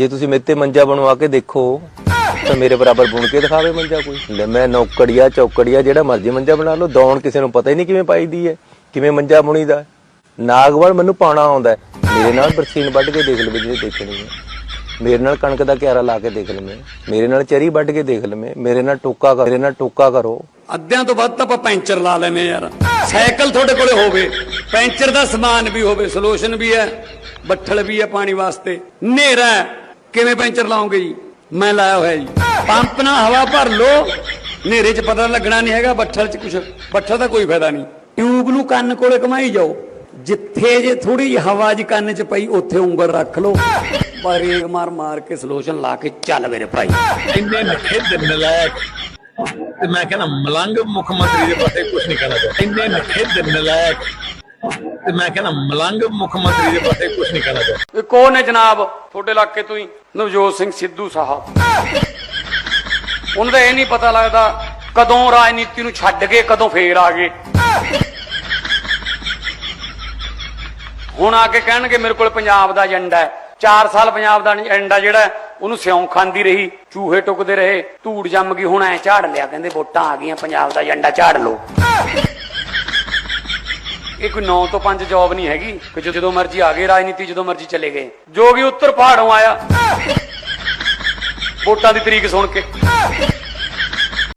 ਜੇ ਤੁਸੀਂ ਮੇਰੇ ਮੰਜਾ ਬਣਵਾ ਕੇ ਦੇਖੋ, ਤਾਂ ਮੇਰੇ ਬਰਾਬਰ ਬੁਣ ਕੇ ਦਿਖਾਵੇ ਮੰਜਾ ਕੋਈ। ਲੈ ਮੈਂ ਨੌਕੜੀਆ, ਚੌਕੜੀਆ ਜਿਹੜਾ ਮਰਜ਼ੀ ਮੰਜਾ ਬਣਾ ਲਓ, ਦੌਣ ਕਿਸੇ ਨੂੰ ਪਤਾ ਹੀ ਨਹੀਂ ਕਿਵੇਂ ਪਾਈਦੀ ਹੈ, ਕਿਵੇਂ ਮੰਜਾ ਬੁਣੀਦਾ ਨਾਗਵਲ ਮੈਨੂੰ ਪਾਣਾ ਆਉਂਦਾ ਮੇਰੇ ਨਾਲ ਬਰਸੀਨ ਵੱਢ ਕੇ ਦੇਖ ਲਵੇ ਜਿਹੜੇ ਦੇਖਣੀ ਹੈ ਮੇਰੇ ਨਾਲ ਕਣਕ ਦਾ ਕਿਆਰਾ ਲਾ ਕੇ ਦੇਖ ਲਵੇਂ। ਮੇਰੇ ਨਾਲ ਚਰੀ ਵੱਢ ਕੇ ਦੇਖ ਲਵੇ। ਮੇਰੇ ਨਾਲ ਟੋਕਾ ਕਰ ਮੇਰੇ ਨਾਲ ਟੋਕਾ ਕਰੋ। ਅੱਧਿਆਂ ਤੋਂ ਵੱਧ ਤਾਂ ਆਪਾਂ ਪੈਂਚਰ ਲਾ ਲੈਨੇ ਯਾਰ। ਸਾਈਕਲ ਤੁਹਾਡੇ ਕੋਲੇ ਹੋਵੇ। ਪੈਂਚਰ ਦਾ ਸਮਾਨ ਵੀ ਹੋਵੇ, ਸੋਲੂਸ਼ਨ ਵੀ ਹੈ, ਬੱਠਲ ਵੀ ਹੈ ਪਾਣੀ ਵਾਸਤੇ। ਹਨੇਰਾ ਕਿਵੇਂ ਪੈਂਚਰ ਲਾਉਂਗੇ ਜੀ? ਮੈਂ ਲਾਇਆ ਹੋਇਆ ਜੀ। ਪੰਪ ਨਾਲ ਹਵਾ ਭਰ ਲੋ ਹਨੇਰੇ 'ਚ ਪਤਾ ਲੱਗਣਾ ਨਹੀਂ ਹੈਗਾ ਬੱਠਲ 'ਚ ਕੁਝ ਬੱਠਲ ਦਾ ਕੋਈ ਫਾਇਦਾ ਨਹੀਂ। ਟਿਊਬ ਨੂੰ ਕੰਨ ਕੋਲੇ ਘਮਾਈ ਜਾਓ। ਜਿੱਥੇ ਜੇ ਥੋੜੀ ਜਿਹੀ ਹਵਾ ਜੀ ਕੰਨ 'ਚ ਪਈ ਉੱਥੇ ਉਂਗਲ ਰੱਖ ਲੋ ਬਰੇਕ ਮਾਰ ਮਾਰ ਕੇ ਸੋਲੂਸ਼ਨ ਲਾ ਕੇ ਚੱਲ ਮੇਰੇ ਭਾਈ। ਇੰਨੇ ਨਖੇ ਦੇ ਨਲਾਇਕ ਤੇ ਮੈਂ ਕਹਿੰਦਾ ਮਲੰਗ ਮੁੱਖ ਮੰਤਰੀ ਦੇ ਬਾਰੇ ਕੁਝ ਨਹੀਂ ਕਹਿਣਾ ਚਾਹੁੰਦਾ। ਇੰਨੇ ਨਖੇ ਦੇ ਨਲਾਇਕ ਤੇ ਮੈਂ ਕਹਿੰਦਾ ਮਲੰਗ ਮੁੱਖ ਮੰਤਰੀ ਦੇ ਬਾਰੇ ਕੁਝ ਨਹੀਂ ਕਹਿਣਾ ਚਾਹੁੰਦਾ। ਇਹ ਕੌਣ ਹੈ ਜਨਾਬ? ਤੁਹਾਡੇ ਇਲਾਕੇ ਤੋਂ ਹੀ। ਨਵਜੋਤ ਸਿੰਘ ਸਿੱਧੂ ਸਾਹਿਬ। ਉਹਨਾਂ ਦਾ ਇਹ ਨਹੀਂ ਪਤਾ ਲੱਗਦਾ ਕਦੋਂ ਰਾਜਨੀਤੀ ਨੂੰ ਛੱਡ ਕੇ ਕਦੋਂ ਫੇਰ ਆ ਗਏ। ਹੁਣ ਆ ਕੇ ਕਹਿਣਗੇ ਮੇਰੇ ਕੋਲ ਪੰਜਾਬ ਦਾ ਏਜੰਡਾ ਹੈ। 4 ਸਾਲ ਪੰਜਾਬ ਦਾ ਏਜੰਡਾ ਜਿਹੜਾ ਉਹਨੂੰ ਸਿਉਂ ਖਾਂਦੀ ਰਹੀ, ਚੂਹੇ ਟੁਕਦੇ ਰਹੇ, ਧੂੜ ਜੰਮ ਗਈ, ਹੁਣ ਐ ਝਾੜ ਲਿਆ, ਕਹਿੰਦੇ ਵੋਟਾਂ ਆ ਗਈਆਂ, ਪੰਜਾਬ ਦਾ ਏਜੰਡਾ ਝਾੜ ਲਓ। ਇਹ ਕੋਈ 9 ਤੋਂ 5 ਜੌਬ ਨਹੀਂ ਹੈਗੀ, ਕਿ ਜੋ- ਜਦੋਂ ਮਰਜ਼ੀ ਆ ਗਏ, ਰਾਜਨੀਤੀ ਜਦੋਂ ਮਰਜ਼ੀ ਚਲੇ ਗਏ। ਜੋ ਵੀ ਉੱਤਰ ਪਹਾੜੋਂ ਆਇਆ, ਵੋਟਾਂ ਦੀ ਤਰੀਕ ਸੁਣ ਕੇ।